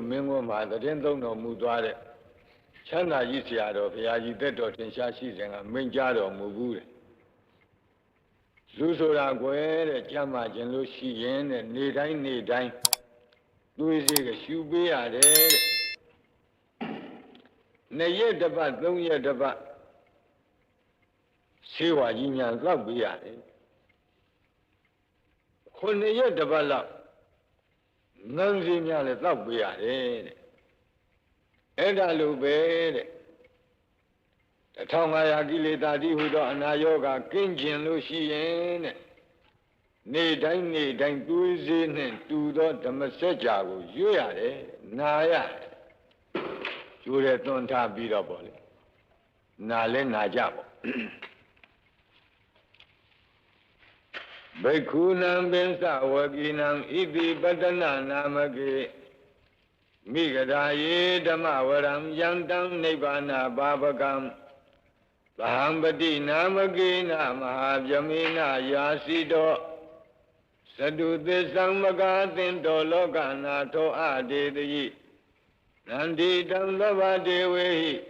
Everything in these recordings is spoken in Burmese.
တို့မင်းကွန်းမှာသတင်သုံးတော်မူသွားတဲ့ချမ်းသာကြီးဆရာတော်ဘုရားကြီးတက်တော်ထင်ရှားရှိစဉ်ကမိန့်ကြားတော်မူဘူးတဲ့လူဆိုတာကွယ်တဲ့ကြမ်းမှခြင်းလို့ရှိရင်တဲ့နေတိုင်းနေတိုင်းသွေးစေးကရှူပေးရတယ်တဲ့နှစ်ရက်တစ်ပတ်သုံးရက်တစ်ပတ်ဆေးဝါးကြီးညာလောက်ပေးရတယ်ခုနှစ်ရက်တစ်ပတ်လောက် ငန်းစီများလည်းတောက်ပေးရတယ်တဲ့အဲ့ဒါလိုပဲတဲ့1500ကိလေသာတိဟူသောအနာယောဂကင်းကျင်လို့ရှိရင်တဲ့နေတိုင်းနေတိုင်းတွေးစေးနဲ့တူသောဓမ္မစကြာကိုရွတ်ရတယ်နာရတယ်ကျိုးတဲ့သွန်ထားပြီးတော့ပေါ့လေနာလဲနာကြပေါ့ ဘိက္ခုနံပင်စဝကိနံဣတိပတ္တနာနာမကေမိဂရာယေဓမ္မဝရံယံတံနိဗ္ဗာနာဘာဝကံသဟံပတိနာမကေနမဟာဗျမေနယာစီတောသတုသစ္ဆံမကာသင်တောလောကနာထောအဒေတိနန္ဒီတံသဗ္ဗဒေဝေဟိ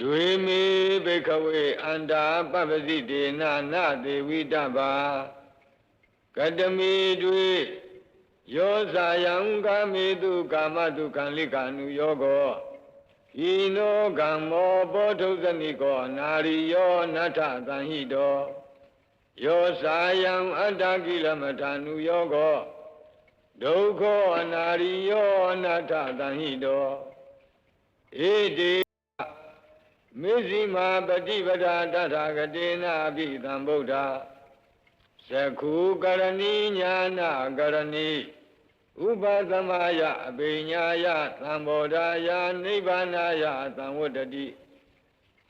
ဒွေမေဘိခဝေအန္တာပပ္ပစိတေနာနသေဝိတ္ဗာကတမေတွေယောဇာယံကာမေတုကာမတုခံလိကာနုယောကောဤနောကမ္မောဘောဓုဇနိကောနာရိယောနထသံဟိတောယောဇာယံအတ္တကိလမထာနုယောကောဒုက္ခောအနာရိယောအနတ္ထသံဟိတောဧတေ မေဇိမာပฏิပဒာတထာဂတေနာအပိသံဗုဒ္ဓသခုကရဏီညာနာကရဏီဥပသမယအပိညာယသံဘောဓာယနိဗ္ဗာနာယသံဝတ္တတိ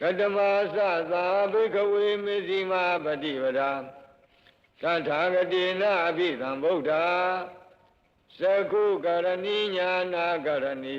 ကတမသသာဘိကဝေမေဇိမာပฏิပဒာသထာဂတေနာအပိသံဗုဒ္ဓသခုကရဏီညာနာကရဏီ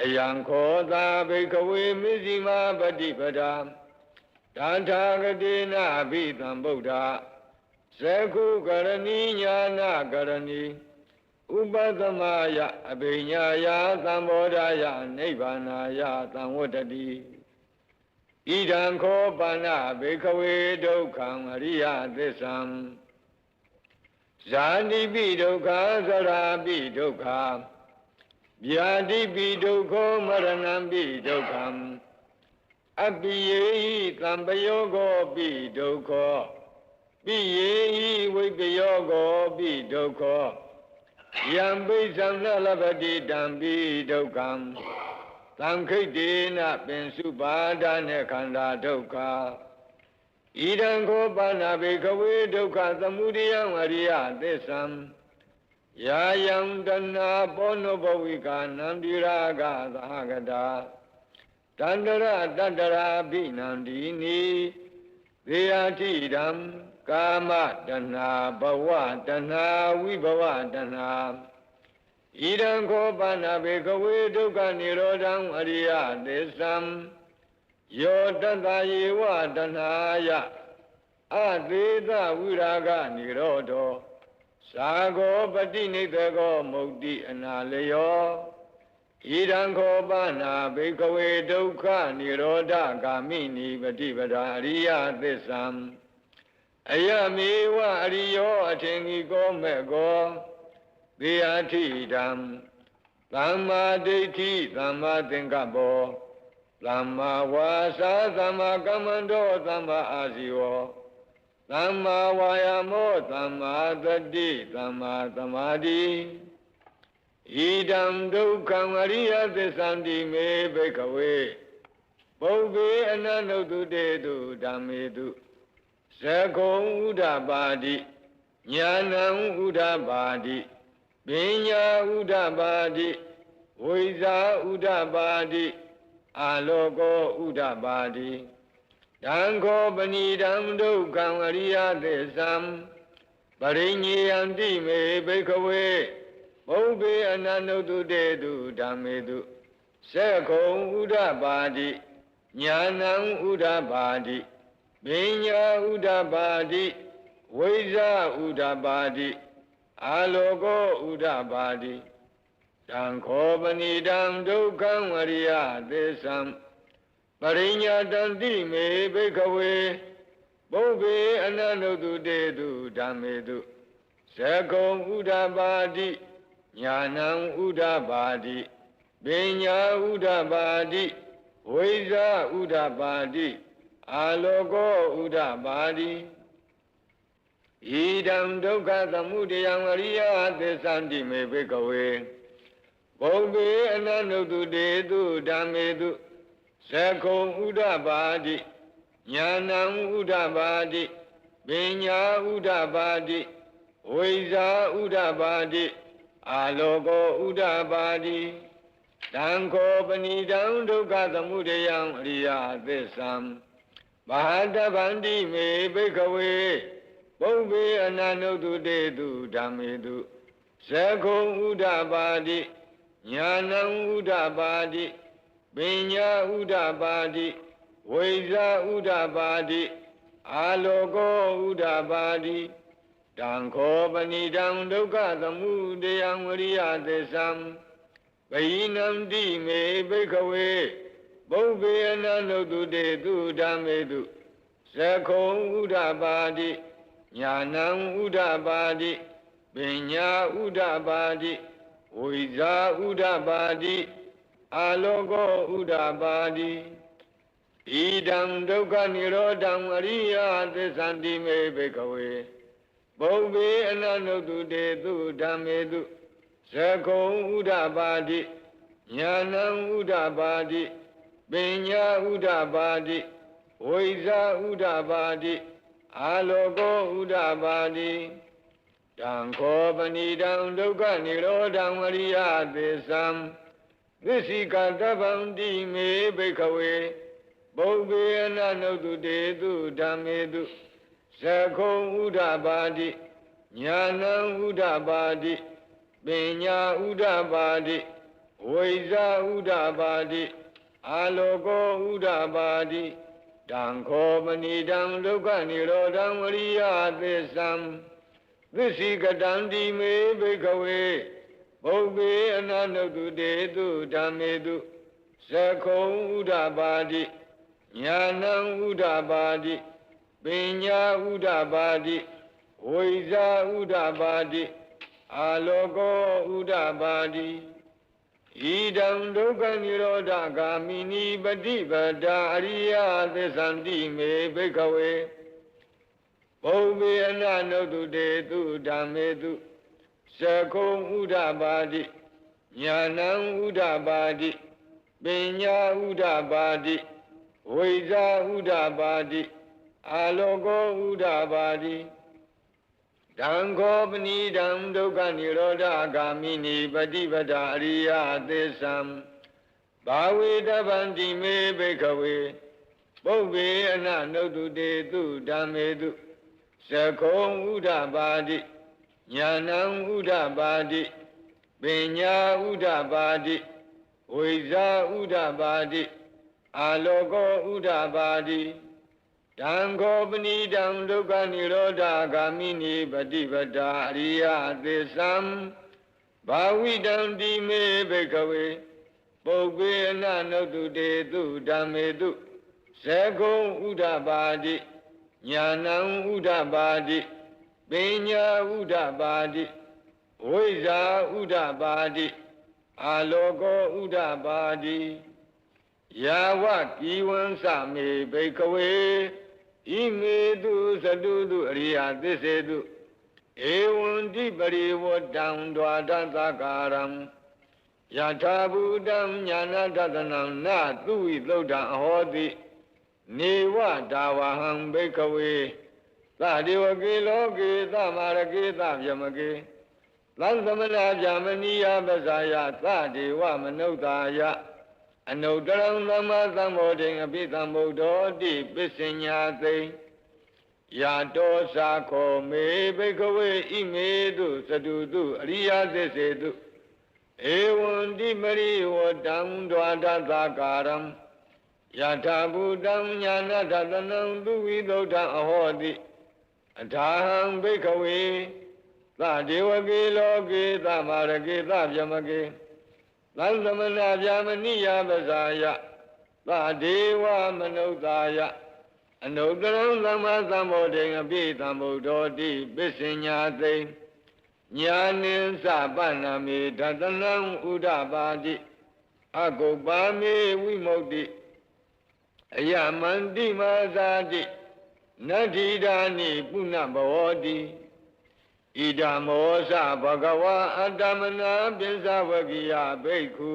အယံခောသာဘိကဝေမစ္စည်းမပฏิပဒာတထာဂတိနာဘိသံဗုဒ္ဓသကုကရဏီညာနာကရဏီဥပသမယအဘိညာယသံဘောဓာယနိဗ္ဗာနာယသံဝတ္တတိဣဒံခောပါဏဘေခဝေဒုက္ခံအရိယသစ္ဆံဇာတိပိဒုက္ခသရာပိဒုက္ခ ဗျာတိပိဒုက္ခမရဏံပိဒုက္ခံအပိယေဟိသံပယောကောပိဒုက္ခပိယေဟိဝိပယောကောပိဒုက္ခယံပိသံလလပတိတံပိဒုက္ခံသံခိတ်တေနပင်စုပါဒနဲ့ခန္ဓာဒုက္ခဣဒံခောပါဏဘေခဝေဒုက္ခသမုဒယံအရိယသစ္ဆံ ယာယံတနာပောနဘဝိကာနန္တိရာဂသဟဂတာတန္တရတတ္တရာဘိနန္ဒီနိသေယတိဓမ္ကာမတဏဘဝတဏဝိဘဝတဏဣဒံခောပါဏဘေကဝေဒုက္ခនិရောဓံအရိယသစ္ဆံယောတတယေဝတဏယအသေးသဝိရာဂនិရောဓော သာဂောပတိနိတကောမုတ်တိအနာလယောဣဒံခောပါဏဘေကဝေဒုက္ခនិရောဓဂာမိနိပฏิပဒာအရိယသစ္ဆံအယမေဝအရိယောအထင်ကြီးကောမဲ့ကောသေယထိတံသမ္မာဒိဋ္ဌိသမ္မာသင်္ကပ္ပောသမ္မာဝါစာသမ္မာကမ္မန္တောသမ္မာအာဇီဝော သမ္မာဝါယာမောသမ္မာသတိသမ္မာသမာဓိဣဒံဒုက္ခံအရိယသစ္ဆန္တိမေဘိကဝေပုဗ္ဗေအနန္တုတုတေတုဓမ္မေတုသကုံဥဒ္ဓပါတိညာဏံဥဒ္ဓပါတိပညာဥဒ္ဓပါတိဝိဇာဥဒ္ဓပါတိအာလောကောဥဒ္ဓပါတိ တံခောပဏိတံဒုက္ခံအရိယသစ္ဆံပရိညေယံတိမေဘိခဝေဘုဗ္ဗေအနန္တုတုတေတုဓမ္မေတုသက္ခုံဥဒ္ဓပါတိညာဏံဥဒ္ဓပါတိပညာဥဒ္ဓပါတိဝိဇာဥဒ္ဓပါတိအာလောကောဥဒ္ဓပါတိတံခောပဏိတံဒုက္ခံဝရိယသစ္ဆံ ပရိညာတံတိမေဘိခဝေဘုဗ္ဗေအနန္တုတုတေတုဓမ္မေတုသကုံဥဒ္ဓပါတိညာဏံဥဒ္ဓပါတိပညာဥဒ္ဓပါတိဝိဇာဥဒ္ဓပါတိအာလောကောဥဒ္ဓပါတိဣဒံဒုက္ခသမုဒယံအရိယသစ္ဆန္တိမေဘိကဝေဘုံဘေအနန္တုတုတေတုဓမ္မေတု သကုံဥဒ္ဓပါတိညာဏံဥဒ္ဓပါတိပညာဥဒ္ဓပါတိဝိဇာဥဒ္ဓပါတိအာလောကောဥဒ္ဓပါတိတံခောပဏိတံဒုက္ခသမုဒယံအရိယသစ္ဆံဘာတဗန္တိမေဘိခဝေဘုဗ္ဗေအနန္တုတုတေတုဓမ္မေတုသကုံဥဒ္ဓပါတိညာဏံဥဒ္ဓပါတိ ပညာဥဒ္ဓပါတိဝိဇာဥဒ္ဓပါတိအာလောကောဥဒ္ဓပါတိတံခောပဏိတံဒုက္ခသမုဒယံဝရိယသစ္ဆံဘိနံတိမေဘိခဝေဘုဗ္ဗေအနန္တုတုတေတုဓမ္မေတုသကုံဥဒ္ဓပါတိညာဏံဥဒ္ဓပါတိပညာဥဒ္ဓပါတိဝိဇာဥဒ္ဓပါတိ အာလောကောဥဒ္ဓပါတိဣဒံဒုက္ခនិရောဓံအရိယသစ္ဆန္တိမေဘိကဝေဘုံဘေအနန္တုတုတေတုဓမ္မေတုသကုံဥဒ္ဓပါတိညာဏံဥဒ္ဓပါတိပညာဥဒ္ဓပါတိဝိဇာဥဒ္ဓပါတိအာလောကောဥဒ္ဓပါတိတံခောပဏိတံဒုက္ခនិရောဓံအရိယသစ္ဆံ သစ္စိကတဗ္ဗံတိမေဘိခဝေဘုဗ္ဗေအနန္တုတုတေတုဓမ္မေတုသကုံဥဒ္ဓပါတိညာဏံဥဒ္ဓပါတိပညာဥဒ္ဓပါတိဝိဇာဥဒ္ဓပါတိအာလောကောဥဒ္ဓပါတိတံခောမဏိတံဒုက္ခនិရောဓံဝရိယသစ္ဆံသစ္စိကတံတိမေဘိခဝေ ဘုဗ္ဗေအနန္တုတုတေတုဓမ္မေတုသကုံဥဒ္ဓပါတိညာဏံဥဒ္ဓပါတိပညာဥဒ္ဓပါတိဝိဇာဥဒ္ဓပါတိအာလောကောဥဒ္ဓပါတိဣဒံဒုက္ခនិရောဓဂာမိနိပฏิပဒါအရိယသစ္ဆန္တိမေဘိခဝေဘုံဘေအနနုတုတေတုဓမ္မေတု သကုံဥဒ္ဓပါတိညာဏံဥဒ္ဓပါတိပညာဥဒ္ဓပါတိဝိဇာဥဒ္ဓပါတိအာလောကောဥဒ္ဓပါတိတံခောပဏိတံဒုက္ခនិရောဓဂာမိနိပฏิပဒါအရိယသစ္ဆံဘာဝေတဗန္တိမေဘိခဝေပုဗ္ဗေအနနုတုတေတုဓမ္မေတုသကုံဥဒ္ဓပါတိ ညာဏံဥဒ္ဓပါတိပညာဥဒ္ဓပါတိဝိဇာဥဒ္ဓပါတိအာလောကောဥဒ္ဓပါတိတံခောပဏိတံဒုက္ခនិရောဓဂာမိနိပฏิပဒါအရိယသစ္ဆံဘာဝိတံတိမေဘိကဝေပုဂ္ဂေအနနုတုတေတုဓမ္မေတုဇကုံဥဒ္ဓပါတိညာဏံဥဒ္ဓပါတိ ပညာဥဒ္ဓပါတိဝိဇာဥဒ္ဓပါတိအာလောကောဥဒ္ဓပါတိယာဝကိဝံစမေဘိကဝေဣမေတုသတုတုအရိယသစ္စေတုဧဝံတိပရိဝတ္တံဒွါဒသကာရံယထာဘူတံညာနာတတနံနသူဝိသုဒ္ဓံအဟောတိနေဝဒါဝဟံဘိကဝေ သတိဝကေလောကေသမာရကေသဗျမကေသံသမနာဗျာမနိယပဇာယသဒေဝမနုဿာယအနုတ္တရံသမ္မာသမ္ဗောဓိအပိသမ္ဗုဒ္ဓောတိပစ္စညာသိယာတောစာခောမေဘိကဝေဣမေတုသတုတုအရိယသစ္စေတုဧဝံတိမရိဝတံဒွါဒသကာရံယထာဘူတံညာနာတတနံသူဝိသုဒ္ဓအဟောတိ အထာဟံဘိကဝေသဒေဝကေလောကေသမာရကေသဗျမကေသံသမနာဗျာမနိယပဇာယသဒေဝမနုဿာယအနုတ္တရံသမ္မာသမ္ဗောဓိအပိသမ္ဗုဒ္ဓောတိပစ္စညာသိညာနိသပန္နမေဒတနံဥဒပါတိအကုပ္ပါမေဝိမု ക്തി အယမန္တိမာဇာတိ နတ္ထိဒာနိပုဏ္ဏဘောတိဣဒံမောသဘဂဝါအတ္တမနာပိစ္ဆဝကိယဘိက္ခု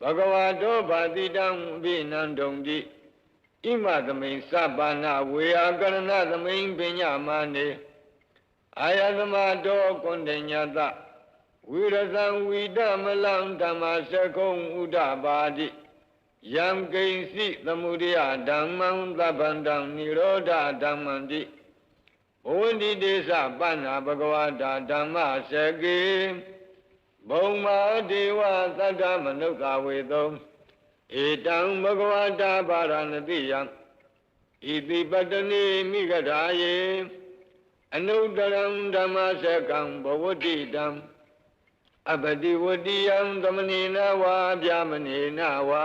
ဘဂဝါတောဗာတိတံဘိနန္တုံတိဣမသမိန်စပါဏဝေယကရဏသမိန်ပညာမာနေအာယသမတောကွန်တညတဝိရဇံဝိဒမလံဓမ္မစကုံဥဒပါတိ ယံကိဉ္စီသမုဒယဓမ္မံသဗ္ဗန္တံនិရောဓဓမ္မံတိဘဝန္တိတေသပဏ္ဏဘဂဝတာဓမ္မစကေဘုံမာဒေဝသတ္တမနုဿဝေသုံဧတံဘဂဝတာပါရဏတိယံဣတိပတ္တနိမိဂဓာယေအနုတ္တရံဓမ္မစကံဘဝတိတံအပတိဝတိယံသမဏေနဝါဗျာမဏေနဝါ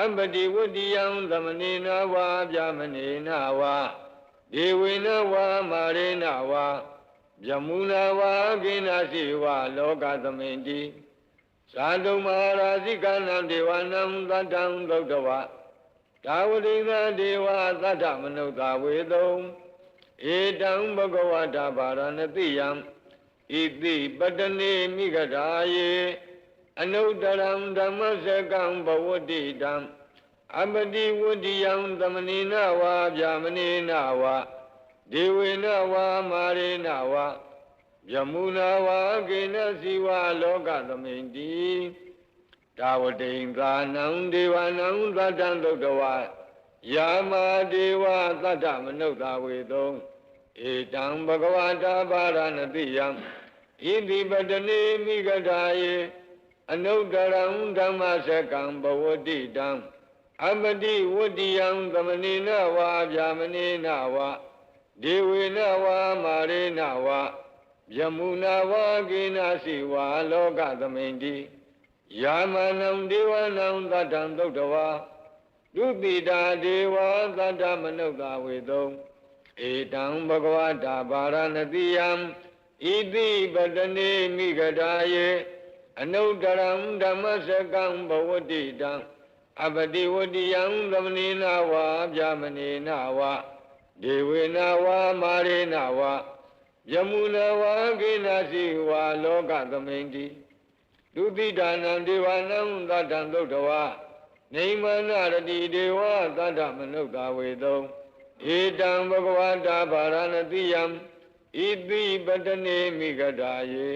အပတိဝတ္တိယံသမဏေနဝါဗျာမဏေနဝါဒေဝေနဝါမာရေနဝါယမုနာဝါကိနာစီဝါလောကသမိန်တိဇာတုမဟာရာဇိကနံဒေဝနံသတ္တံသုတ်တဝဒါဝတိသဒေဝသတ္တမနုဿဝေတုံဧတံဘဂဝတာဗာရဏတိယံဣတိပတနေမိဂဓာယေ အနုတ္တရံဓမ္မစကံဘဝတိတံအပတိဝတ္တိယံသမဏေနဝါဗျာမဏေနဝါဒေဝေနဝါမာရေနဝါယမုနာဝါကေနစီဝါလောကသမိန်တိဒါဝတိန်သာနံဒေဝနံသတ္တံသုတ်တဝါယာမဒေဝသတ္တမနုဿဝေသုံဧတံဘဂဝတာပါရဏတိယံဣတိပတနေမိဂဓာယေ အနုတ္တရံဓမ္မစကံဘဝတိတံအပတိဝတ္တိယံသမဏေနဝါဗျာမဏေနဝါဒေဝေနဝါမာရေနဝါယမုနာဝါကိနာစီဝါလောကသမိန်တိယာမနံဒေဝနံသတ္တံသုတ်တဝါဒုတိတာဒေဝသတ္တမနုဿဝေသုံဧတံဘဂဝတာဗာရဏတိယံဣတိပတနေမိဂဓာယေ အနုတ္တရံဓမ္မစကံဘဝတိတံအပတိဝတိယံသမဏေနဝါဗျာမဏေနဝါဒေဝေနဝါမာရေနဝါယမုနဝါကိနာစီဝါလောကသမိန်တိဒုတိဒါနံဒေဝနံသတ္တံသုတ်တဝါနေမနာရတိဒေဝသတ္တမနုဿဝေသုံဧတံဘဂဝတာဗာရဏတိယံဣတိပတနေမိဂဒာယေ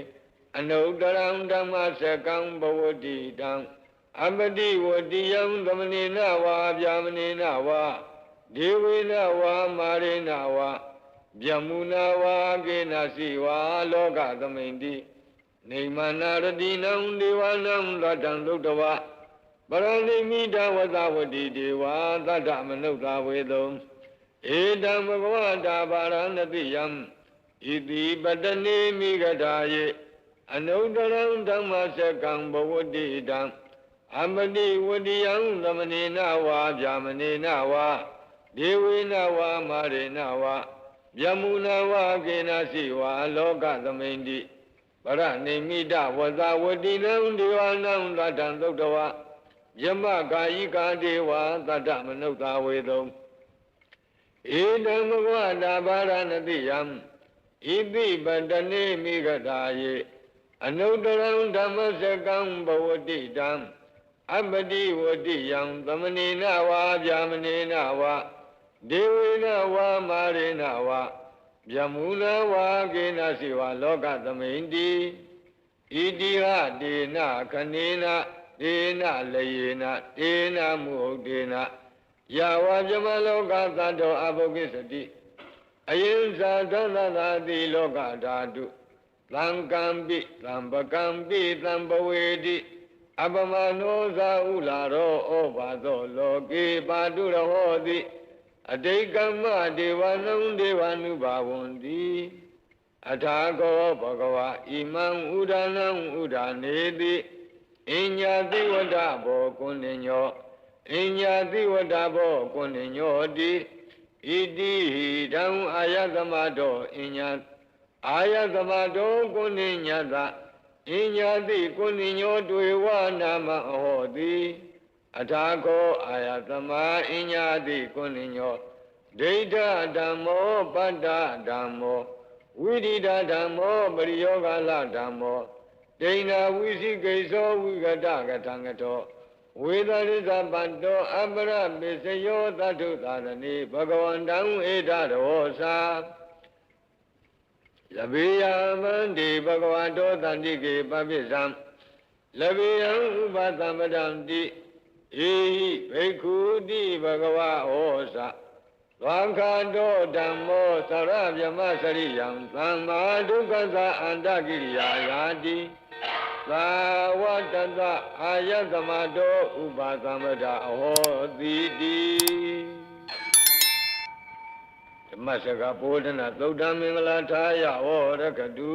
အနုတ္တရံဓမ္မစကံဘဝတိတံအပတိဝတိယံသမဏေနဝါဗျာမဏေနဝါဒေဝေနဝါမာရေနဝါဗျမုနာဝါကေနစီဝါလောကသမိန်တိနေမနာရတိနံဒေဝနံသတ္တံသုတ်တဝပရဏိမိတဝသဝတိဒေဝသတ္တမနုဿဝေသုံဧတံဘဂဝတာဘာရဏတိယံဣတိပတနေမိဂဒါယေ အနုတ္တရံဓမ္မစကံဘဝတိတံအမတိဝတိယံသမနေနဝါဗျာမနေနဝါဒေဝေနဝါမာရေနဝါဗျမုနဝါကေနစီဝါလောကသမိန်တိပရဏိမိတဝဇဝတိနံဒေဝနံသတ္တံသုတ်တဝယမကာယိကာဒေဝသတ္တမနုဿာဝေတုံဧတံဘဂဝတာဘာရဏတိယံဣတိပတနေမိဂတာယေ အနုတ္တရံဓမ္မစကံဘဝတိတံအပတိဝတိယံသမနေနဝါဗျာမနေနဝါဒေဝေနဝါမာရေနဝါဗျမူနဝါကေနစီဝါလောကသမိန်တိဣတိဟဒေနခနေနဒေနလယေနဒေနမုဟုတ်ဒေနယဝဗျမလောကသတ္တောအဘုကိစတိအယင်ဇာသန္တသာတိလောကဓာတု သံကံပိသံပကံပိသံပဝေတိအပမနောဇာဥလာရောဩဘာသောလောကေပါတုရဟောတိအတိတ်ကမ္မဒေဝနံဒေဝ ानु ဘာဝန္တိအထာကောဘဂဝါဣမံဥဒနံဥဒာနေတိအညညာတိဝဒဘောကုဏ္ဏညောအညညာတိဝဒဘောကုဏ္ဏညောတိဣတိဟိတံအာယသမတောအညညာ အာယသမတောကုဏ္ဏညတအညညာတိကုဏ္ဏညောတွေဝနာမဟောတိအထာကောအာယသမအညညာတိကုဏ္ဏညောဒိဋ္ဌဓမ္မောပတ္တဓမ္မောဝိရိဒဓမ္မောပရိယောဂလဓမ္မောဒိဏဝိသိကိသောဝိကတကထံကတောဝေဒရိသပတ္တောအပရပိစယောသတ္ထုသာရဏိဘဂဝန္တံဧတရောသာ လဘေယမန္တိဘဂဝတောတန္တိကေပပိသံလဘေယံဥပသမတံတိဧဟိဘိက္ခုတိဘဂဝဟောသာသံခါတောဓမ္မောသရဗြဟ္မစရိယံသမ္မာဒုက္ခသအန္တကိရိယာယာတိသာဝတတအာယသမတောဥပါသမတအဟောတိတိဓ မ္မစကဘောဓနာသုဒ္ဓမင်္ဂလာထာယဟောရကတု